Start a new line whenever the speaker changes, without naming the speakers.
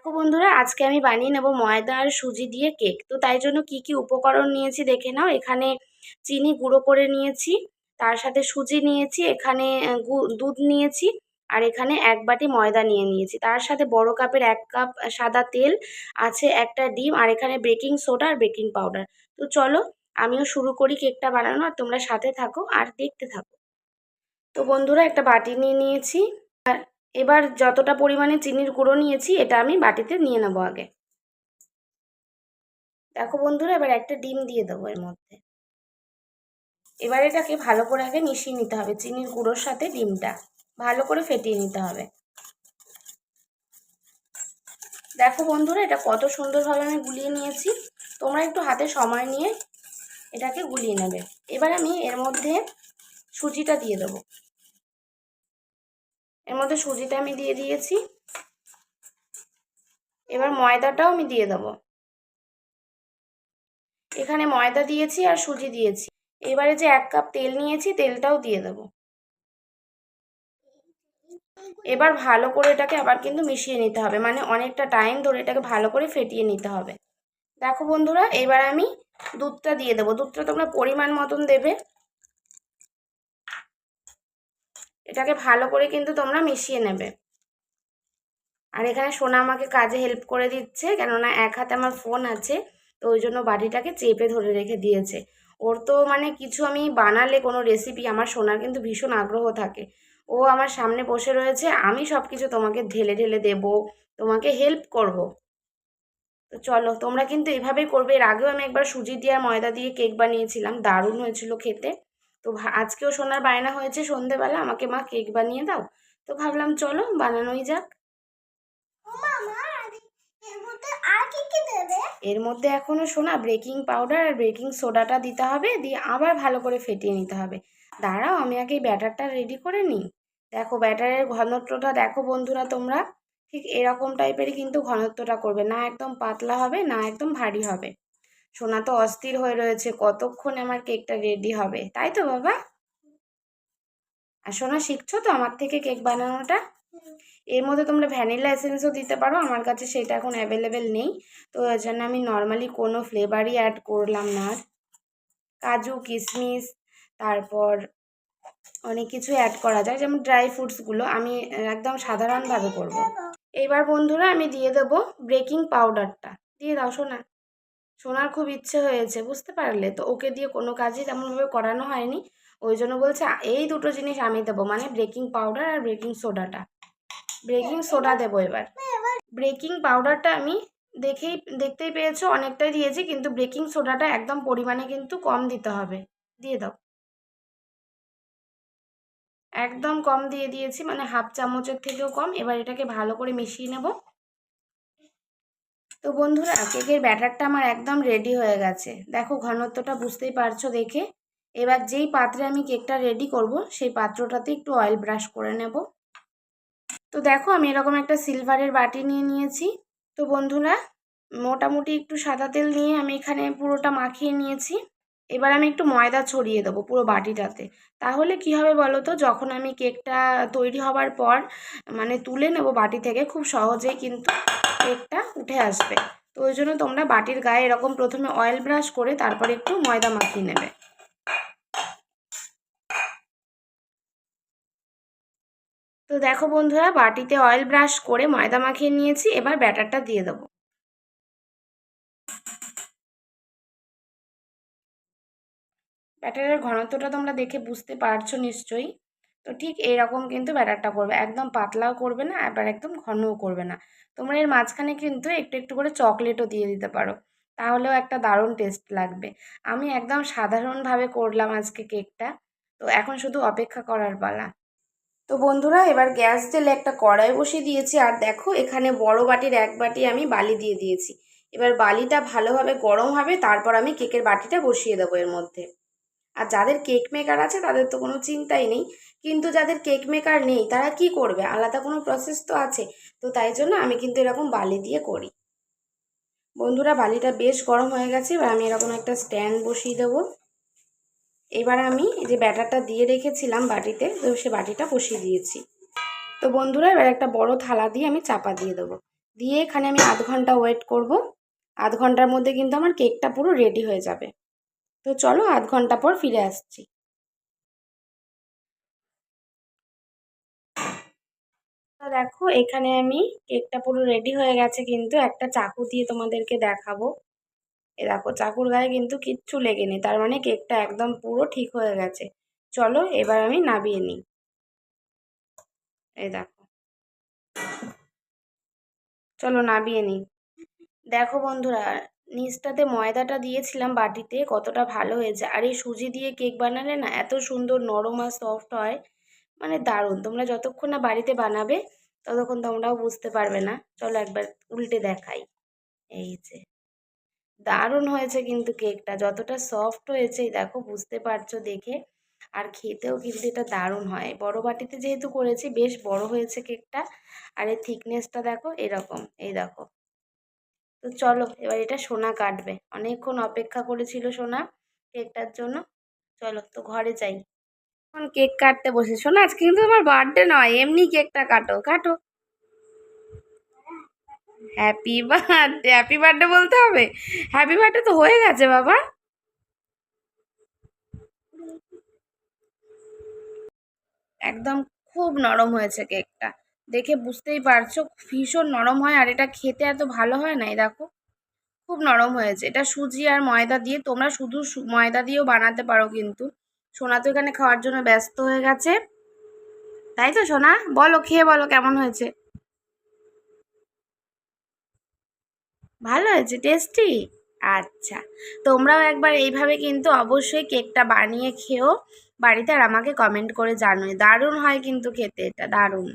দেখো বন্ধুরা, আজকে আমি বানিয়ে নেব ময়দা আর সুজি দিয়ে কেক। তো তাই জন্য কি কি উপকরণ নিয়েছি দেখে নাও। এখানে চিনি গুঁড়ো করে নিয়েছি, তার সাথে সুজি নিয়েছি, এখানে দুধ নিয়েছি, আর এখানে এক বাটি ময়দা নিয়ে নিয়েছি। তার সাথে বড় কাপের এক কাপ সাদা তেল, আছে একটা ডিম, আর এখানে বেকিং সোডা আর বেকিং পাউডার। তো চলো, আমিও শুরু করি কেকটা বানানো, আর তোমরা সাথে থাকো আর দেখতে থাকো। তো বন্ধুরা, একটা বাটি নিয়ে নিয়েছি। এবার যতটা পরিমাণে চিনির গুঁড়ো নিয়েছি, এটা আমি বাটিতে নিয়ে নেব আগে। দেখো বন্ধুরা, এবার একটা ডিম দিয়ে দেবো এর মধ্যে। এবার এটাকে ভালো করে আগে মিশিয়ে নিতে হবে, চিনির গুঁড়োর সাথে ডিমটা। ভালো করে ফেটিয়ে নিতে হবে। দেখো বন্ধুরা, এটা কত সুন্দরভাবে আমি গুলিয়ে নিয়েছি। তোমরা একটু হাতে সময় নিয়ে এটাকে গুলিয়ে নেবে। এবার আমি এর মধ্যে সুজিটা দিয়ে দেবো। এর মধ্যে সুজিটা আমি দিয়ে দিয়েছি। এবার ময়দাটাও আমি দিয়ে দেবো। এখানে ময়দা দিয়েছি আর সুজি দিয়েছি। এবারে যে এক কাপ তেল নিয়েছি, তেলটাও দিয়ে দেবো। এবার ভালো করে এটাকে আবার কিন্তু মিশিয়ে নিতে হবে। মানে অনেকটা টাইম ধরে এটাকে ভালো করে ফেটিয়ে নিতে হবে। দেখো বন্ধুরা, এবার আমি দুধটা দিয়ে দেবো। দুধটা তোমরা পরিমাণ মতন দেবে। এটাকে ভালো করে কিন্তু তোমরা মিশিয়ে নেবে। আর এখানে সোনা আমাকে কাজে হেল্প করে দিচ্ছে, কেননা এক হাতে আমার ফোন আছে, তো ওই জন্য বাটিটাকে চেপে ধরে রেখে দিয়েছে। ওর তো মানে কিছু আমি বানালে কোনো রেসিপি আমার সোনার কিন্তু ভীষণ আগ্রহ থাকে। ও আমার সামনে বসে রয়েছে, আমি সব কিছু তোমাকে ঢেলে ঢেলে দেব, তোমাকে হেল্প করব। তো চলো, তোমরা কিন্তু এভাবেই করবে। এর আগেও আমি একবার সুজি দিয়ে ময়দা দিয়ে কেক বানিয়েছিলাম, দারুণ হয়েছিল খেতে। তো আজকেও সোনার বায়না হয়েছে সন্ধেবেলা আমাকে মা কেক বানিয়ে দাও। তো ভাবলাম চলো বানানোই যাক। এর মধ্যে এখনও সোনা বেকিং পাউডার আর বেকিং সোডাটা দিতে হবে দিয়ে আবার ভালো করে ফেটিয়ে নিতে হবে। দাঁড়াও আমি আগে এই ব্যাটারটা রেডি করে নিই। দেখো ব্যাটারের ঘনত্বটা দেখো বন্ধুরা তোমরা। ঠিক এরকম টাইপেরই কিন্তু ঘনত্বটা করবে না একদম পাতলা হবে না একদম ভারী হবে। সোনা তো অস্থির হয়ে রয়েছে, কতক্ষণে আমার কেকটা রেডি হবে? তাই তো বাবা? আর সোনা, শিখছো তো আমার থেকে কেক বানানোটা? এর মধ্যে তোমরা ভ্যানিলা এসেন্সও দিতে পারো, আমার কাছে সেটা এখন অ্যাভেলেবেল নেই। তো এর জন্য আমি নর্মালি কোনো ফ্লেভারই অ্যাড করলাম না কাজু কিশমিশ তারপর অনেক কিছু অ্যাড করা যায়, যেমন ড্রাই ফ্রুটসগুলো আমি একদম সাধারণভাবে করব। এবার বন্ধুরা আমি দিয়ে দেবো বেকিং পাউডারটা দিয়ে দাও শোনা শোনার খুব ইচ্ছে হয়েছে, বুঝতে পারলে? তো ওকে দিয়ে কোনো কাজই তেমনভাবে করানো হয়নি। ওই জন্য বলছে, এই দুটো জিনিস আমি দেবো মানে ব্রেকিং পাউডার আর ব্রেকিং সোডাটা। ব্রেকিং সোডা দেবো এবার। ব্রেকিং পাউডারটা আমি দেখেই, দেখতেই পেয়েছ, অনেকটাই দিয়েছি, কিন্তু ব্রেকিং সোডাটা একদম পরিমাণে কিন্তু কম দিতে হবে। দিয়ে দাও। একদম কম দিয়ে দিয়েছি মানে হাফ চামচের থেকেও কম। এবার এটাকে ভালো করে মিশিয়ে নেব। তো বন্ধুরা, কেকের ব্যাটারটা আমার একদম রেডি হয়ে গেছে। দেখো, ঘনত্বটা বুঝতেই পারছ দেখে। এবার যেই পাত্রে আমি কেকটা রেডি করব, সেই পাত্রটাতে একটু অয়েল ব্রাশ করে নেব। তো দেখো, আমি এরকম একটা সিলভারের বাটি নিয়ে নিয়েছি। তো বন্ধুরা, মোটামুটি একটু সাদা তেল নিয়ে আমি এখানে পুরোটা মাখিয়ে নিয়েছি। এবার আমি একটু ময়দা ছড়িয়ে দেবো পুরো বাটিটাতে। তাহলে কি হবে বলো তো যখন আমি কেকটা তৈরি হবার পর মানে তুলে নেব বাটি থেকে, খুব সহজেই কিন্তু কেকটা উঠে আসবে। তো ওই জন্য তোমরা বাটির গায়ে এরকম প্রথমে অয়েল ব্রাশ করে তারপরে একটু ময়দা মাখিয়ে নেবে। তো দেখো বন্ধুরা, বাটিতে অয়েল ব্রাশ করে ময়দা মাখিয়ে নিয়েছি, এবার ব্যাটারটা দিয়ে দেবো। ব্যাটারের ঘনত্বটা তোমরা দেখে বুঝতে পারছ নিশ্চয়ই। তো ঠিক এইরকম কিন্তু ব্যাটারটা করবে। একদম পাতলাও করবে না, আবার একদম ঘনও করবে না। তোমরা এর মাঝখানে কিন্তু একটু একটু করে চকলেটও দিয়ে দিতে পারো। তাহলেও একটা দারুণ টেস্ট লাগবে। আমি একদম সাধারণভাবে করলাম আজকে কেকটা। তো এখন শুধু অপেক্ষা করার পালা। তো বন্ধুরা, এবার গ্যাস জেলে একটা কড়াই বসিয়ে দিয়েছি। আর দেখো, এখানে বড় বাটির এক বাটি আমি বালি দিয়ে দিয়েছি। এবার বালিটা ভালোভাবে গরম হবে, তারপর আমি কেকের বাটিটা বসিয়ে দেবো এর মধ্যে। আর যাদের কেক মেকার আছে তাদের তো কোনো চিন্তাই নেই। কিন্তু যাদের কেক মেকার নেই, তারা কি করবে? আলাদা কোনো প্রসেস তো আছে। তো তাই জন্য আমি কিন্তু এরকম বালি দিয়ে করি। বন্ধুরা, বালিটা বেশ গরম হয়ে গেছে। এবার আমি এরকম একটা স্ট্যান্ড বসিয়ে দেবো। এবার আমি যে ব্যাটারটা দিয়ে রেখেছিলাম বাটিতে, তো সে বাটিটা বসিয়ে দিয়েছি। তো বন্ধুরা, এবার একটা বড় থালা দিয়ে আমি চাপা দিয়ে দেবো। দিয়ে এখানে আমি আধ ঘণ্টা ওয়েট করব। আধ ঘণ্টার মধ্যে কিন্তু আমার কেকটা পুরো রেডি হয়ে যাবে। তো চলো আধ ঘণ্টা পর ফিরে আসছি। দেখো, এখানে আমি কেকটা পুরো রেডি হয়ে গেছে কিন্তু একটা চাকু দিয়ে তোমাদেরকে দেখাবো। এ দেখো, চাকুর গায়ে কিন্তু কিচ্ছু লেগেনি, তার মানে কেকটা একদম পুরো ঠিক হয়ে গেছে। চলো, এবার আমি নাবিয়ে নিই। এই দেখো। চলো নাবিয়ে নিই। দেখো বন্ধুরা নিচটাতে ময়দাটা দিয়েছিলাম বাটিতে, কতটা ভালো হয়েছে। আর এই সুজি দিয়ে কেক বানালে না এত সুন্দর নরম আর সফট হয় মানে দারুণ। তোমরা যতক্ষণ না বাড়িতে বানাবে, ততক্ষণ তোমরাও বুঝতে পারবে না। চলো একবার উল্টে দেখাই। এই যে, দারুণ হয়েছে কিন্তু কেকটা, যতটা সফট হয়েছে দেখো বুঝতে পারছ দেখে। আর খেতেও কিন্তু এটা দারুণ হয়। বড় বাটিতে যেহেতু করেছি, বেশ বড় হয়েছে কেকটা। আর এর থিকনেসটা দেখো এরকম, এই দেখো। তো চলো, এবার এটা সোনা কাটবে। অনেকক্ষণ অপেক্ষা করেছিল সোনা কেকটার জন্য। চলো, তো ঘরে যাই। এখন কেক কাটতে বসে। শোনা আজকে কিন্তু তোমার বার্থডে নয়, এমনি কেকটা কাটো কাটো। হ্যাপি বার্থডে হ্যাপি বার্থডে বলতে হবে? হ্যাপি বার্থডে তো হয়ে গেছে, বাবা। একদম খুব নরম হয়েছে কেকটা। দেখে বুঝতেই পারছ, ভীষণ নরম হয় আর এটা খেতে এত ভালো হয় না এই দেখো। খুব নরম হয়েছে। এটা সুজি আর ময়দা দিয়ে, তোমরা শুধু ময়দা দিয়েও বানাতে পারো কিন্তু। সোনা তো এখানে খাওয়ার জন্য ব্যস্ত হয়ে গেছে। তাই তো, সোনা? বলো, খেয়ে বলো কেমন হয়েছে? ভালো হয়েছে? টেস্টি আচ্ছা। তোমরাও একবার এইভাবে কিন্তু অবশ্যই কেকটা বানিয়ে খেও। বাড়িতে আর আমাকে কমেন্ট করে জানোই। দারুণ হয় কিন্তু খেতে, এটা দারুণ।